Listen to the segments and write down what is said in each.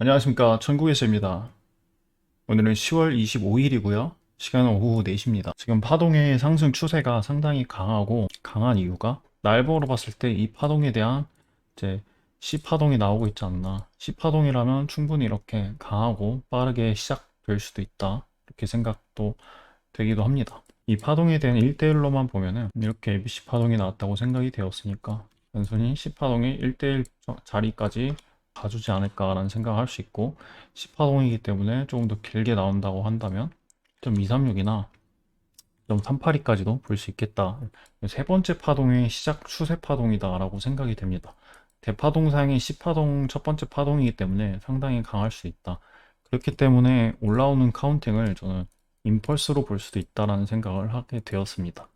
안녕하십니까 천국의 새입니다. 오늘은 10월 25일이고요. 시간은 오후 4시입니다. 지금 파동의 상승 추세가 상당히 강하고 강한 이유가 날보로 봤을 때 이 파동에 대한 이제 C 파동이 나오고 있지 않나. C 파동이라면 충분히 이렇게 강하고 빠르게 시작될 수도 있다. 이렇게 생각도 되기도 합니다. 이 파동에 대한 1대1로만 보면은 이렇게 ABC 파동이 나왔다고 생각이 되었으니까 단순히 C 파동의 1대1 자리까지 가주지 않을까라는 생각을 할 수 있고 10파동이기 때문에 조금 더 길게 나온다고 한다면 좀 236이나 좀 382까지도 볼 수 있겠다. 세 번째 파동의 시작 추세 파동이다라고 생각이 됩니다. 대파동상의 10파동 첫 번째 파동이기 때문에 상당히 강할 수 있다. 그렇기 때문에 올라오는 카운팅을 저는 임펄스로 볼 수도 있다라는 생각을 하게 되었습니다.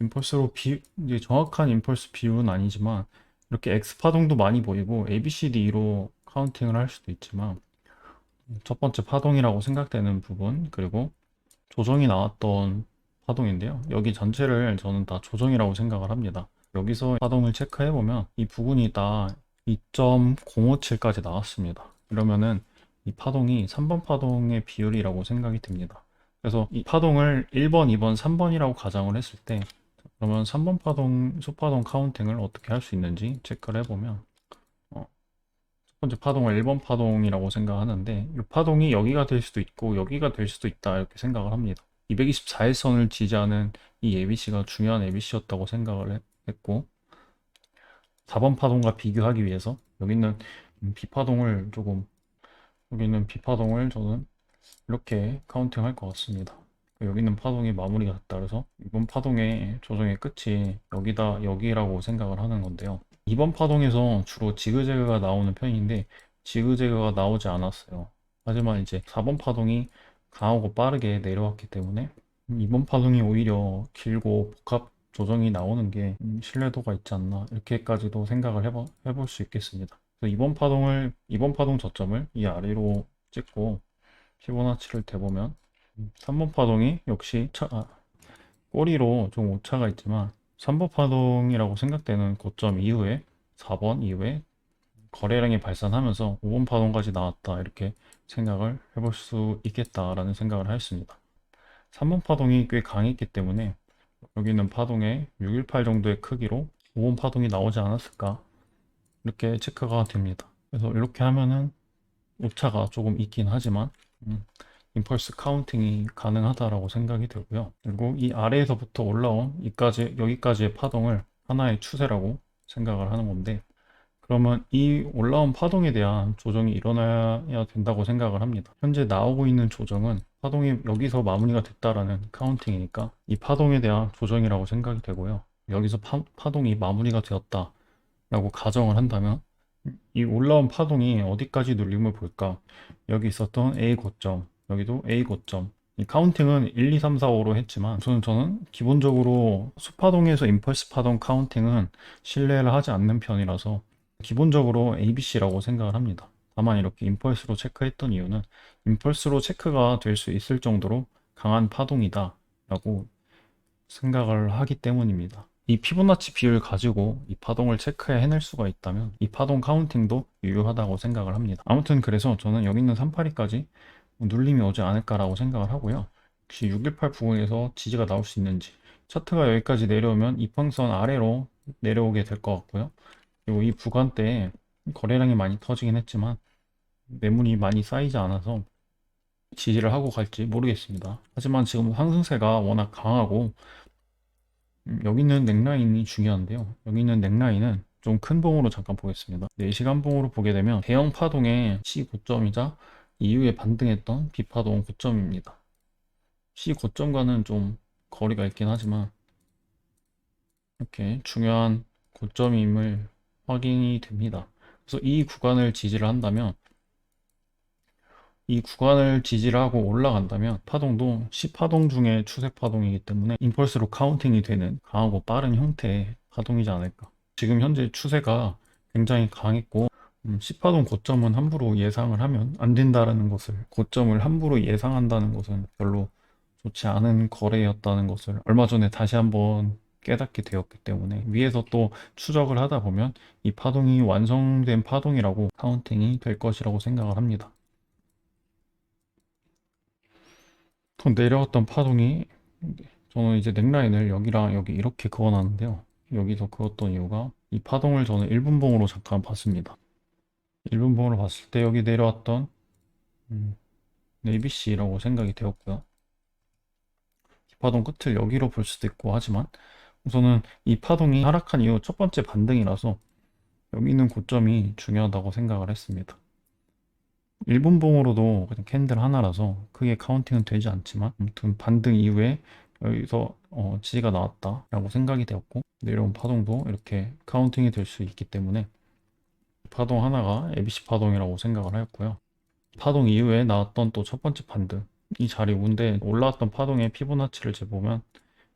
임펄스로 비, 정확한 임펄스 비율은 아니지만 이렇게 X 파동도 많이 보이고 ABCD로 카운팅을 할 수도 있지만 첫 번째 파동이라고 생각되는 부분 그리고 조정이 나왔던 파동인데요. 여기 전체를 저는 다 조정이라고 생각을 합니다. 여기서 파동을 체크해 보면 이 부분이 다 2.057까지 나왔습니다. 이러면은 이 파동이 3번 파동의 비율이라고 생각이 듭니다. 그래서 이 파동을 1번, 2번, 3번이라고 가정을 했을 때 그러면 3번 파동, 소파동 카운팅을 어떻게 할 수 있는지 체크를 해보면 어, 첫 번째 파동을 1번 파동이라고 생각하는데 이 파동이 여기가 될 수도 있고 여기가 될 수도 있다 이렇게 생각을 합니다. 224일선을 지지하는 이 ABC가 중요한 ABC였다고 생각을 했- 했고 4번 파동과 비교하기 위해서 여기 있는 B파동을 조금 여기 있는 B파동을 저는 이렇게 카운팅 할 것 같습니다. 여기 있는 파동이 마무리가 됐다 그래서 이번 파동의 조정의 끝이 여기다 여기라고 생각을 하는 건데요. 이번 파동에서 주로 지그재그가 나오는 편인데 지그재그가 나오지 않았어요. 하지만 이제 4번 파동이 강하고 빠르게 내려왔기 때문에 이번 파동이 오히려 길고 복합 조정이 나오는 게 음, 신뢰도가 있지 않나 이렇게까지도 생각을 해봐, 해볼 수 있겠습니다. 그래서 이번 파동을 이번 파동 저점을 이 아래로 찍고 피보나치를 대보면 3번 파동이 역시 차, 아, 꼬리로 좀 오차가 있지만 3번 파동이라고 생각되는 고점 이후에 4번 이후에 거래량이 발산하면서 5번 파동까지 나왔다 이렇게 생각을 해볼 수 있겠다라는 생각을 하였습니다. 3번 파동이 꽤 강했기 때문에 여기 있는 파동의 618 정도의 크기로 5번 파동이 나오지 않았을까 이렇게 체크가 됩니다. 그래서 이렇게 하면은 오차가 조금 있긴 하지만 음, 임펄스 카운팅이 가능하다라고 생각이 들고요. 그리고 이 아래에서부터 올라온 이까지 여기까지의 파동을 하나의 추세라고 생각을 하는 건데 그러면 이 올라온 파동에 대한 조정이 일어나야 된다고 생각을 합니다. 현재 나오고 있는 조정은 파동이 여기서 마무리가 됐다라는 카운팅이니까 이 파동에 대한 조정이라고 생각이 되고요. 여기서 파, 파동이 마무리가 되었다라고 가정을 한다면 이 올라온 파동이 어디까지 눌림을 볼까? 여기 있었던 A 고점, 여기도 A 고점. 이 카운팅은 1, 2, 3, 4, 5로 했지만 우선 저는 기본적으로 수파동에서 임펄스 파동 카운팅은 신뢰를 하지 않는 편이라서 기본적으로 ABC라고 생각을 합니다. 다만 이렇게 임펄스로 체크했던 이유는 임펄스로 체크가 될 수 있을 정도로 강한 파동이다 라고 생각을 하기 때문입니다. 이 피보나치 비율 가지고 이 파동을 체크해 해낼 수가 있다면 이 파동 카운팅도 유효하다고 생각을 합니다. 아무튼 그래서 저는 여기 있는 382까지 눌림이 오지 않을까라고 생각을 하고요. 혹시 618 부분에서 지지가 나올 수 있는지 차트가 여기까지 내려오면 이평선 아래로 내려오게 될 것 같고요. 그리고 이 구간대에 거래량이 많이 터지긴 했지만 매물이 많이 쌓이지 않아서 지지를 하고 갈지 모르겠습니다. 하지만 지금 상승세가 워낙 강하고 음, 여기 있는 넥라인이 중요한데요. 여기 있는 넥라인은 좀 큰 봉으로 잠깐 보겠습니다. 4시간 봉으로 보게 되면 대형 파동의 C 고점이자 이후에 반등했던 B 파동 고점입니다. C 고점과는 좀 거리가 있긴 하지만 이렇게 중요한 고점임을 확인이 됩니다. 그래서 이 구간을 지지를 한다면 이 구간을 지지를 하고 올라간다면 파동도 C파동 중에 추세 파동이기 때문에 임펄스로 카운팅이 되는 강하고 빠른 형태의 파동이지 않을까. 지금 현재 추세가 굉장히 강했고 음, C파동 고점은 함부로 예상을 하면 안 된다라는 것을 고점을 함부로 예상한다는 것은 별로 좋지 않은 거래였다는 것을 얼마 전에 다시 한번 깨닫게 되었기 때문에 위에서 또 추적을 하다 보면 이 파동이 완성된 파동이라고 카운팅이 될 것이라고 생각을 합니다. 더 내려왔던 파동이 저는 이제 넥라인을 여기랑 여기 이렇게 그어놨는데요. 여기서 그었던 이유가 이 파동을 저는 1분봉으로 잠깐 봤습니다. 1분봉으로 봤을 때 여기 내려왔던 음, ABC라고 생각이 되었고요. 이 파동 끝을 여기로 볼 수도 있고 하지만 우선은 이 파동이 하락한 이후 첫 번째 반등이라서 여기 있는 고점이 중요하다고 생각을 했습니다. 1분봉으로도 그냥 캔들 하나라서 크게 카운팅은 되지 않지만 아무튼 반등 이후에 여기서 어, 지지가 나왔다라고 생각이 되었고 내려온 파동도 이렇게 카운팅이 될 수 있기 때문에 파동 하나가 ABC 파동이라고 생각을 하였고요. 파동 이후에 나왔던 또 첫 번째 반등 이 자리 운데 올라왔던 파동의 피보나치를 재보면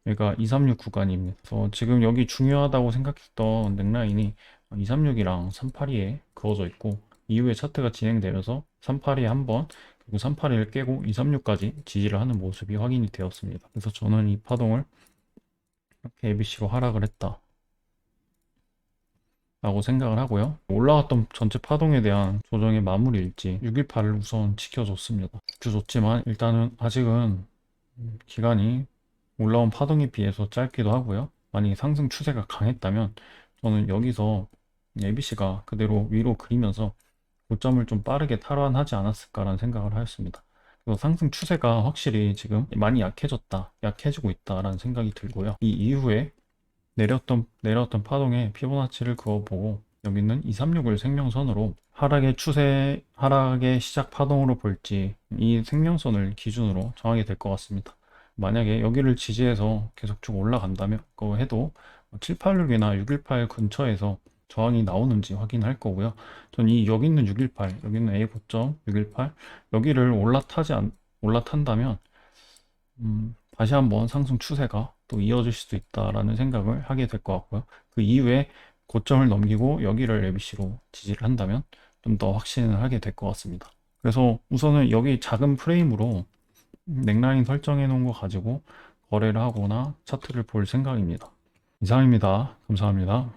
여기가 236 구간입니다. 그래서 지금 여기 중요하다고 생각했던 넥라인이 236이랑 382에 그어져 있고 이후에 차트가 진행되면서 382에 한번 그리고 381을 깨고 236까지 지지를 하는 모습이 확인이 되었습니다. 그래서 저는 이 파동을 이렇게 ABC로 하락을 했다. 라고 생각을 하고요. 올라왔던 전체 파동에 대한 조정의 마무리 일지 618을 우선 지켜줬습니다. 지켜줬지만 일단은 아직은 기간이 올라온 파동에 비해서 짧기도 하고요. 만약에 상승 추세가 강했다면 저는 여기서 ABC가 그대로 위로 그리면서 고점을 좀 빠르게 탈환하지 않았을까라는 생각을 하였습니다. 그래서 상승 추세가 확실히 지금 많이 약해졌다, 약해지고 있다라는 생각이 들고요. 이 이후에 내렸던 내렸던 파동의 피보나치를 그어보고 여기 있는 236을 생명선으로 하락의 추세, 하락의 시작 파동으로 볼지 이 생명선을 기준으로 정하게 될 것 같습니다. 만약에 여기를 지지해서 계속 쭉 올라간다면 그거 해도 786이나 618 근처에서 저항이 나오는지 확인할 거고요. 전 이 여기 있는 618, 여기 있는 A 고점 618 여기를 올라타지 않, 올라탄다면 음, 다시 한번 상승 추세가 또 이어질 수도 있다라는 생각을 하게 될 것 같고요. 그 이후에 고점을 넘기고 여기를 ABC로 지지를 한다면 좀 더 확신을 하게 될 것 같습니다. 그래서 우선은 여기 작은 프레임으로 넥라인 설정해 놓은 거 가지고 거래를 하거나 차트를 볼 생각입니다. 이상입니다. 감사합니다.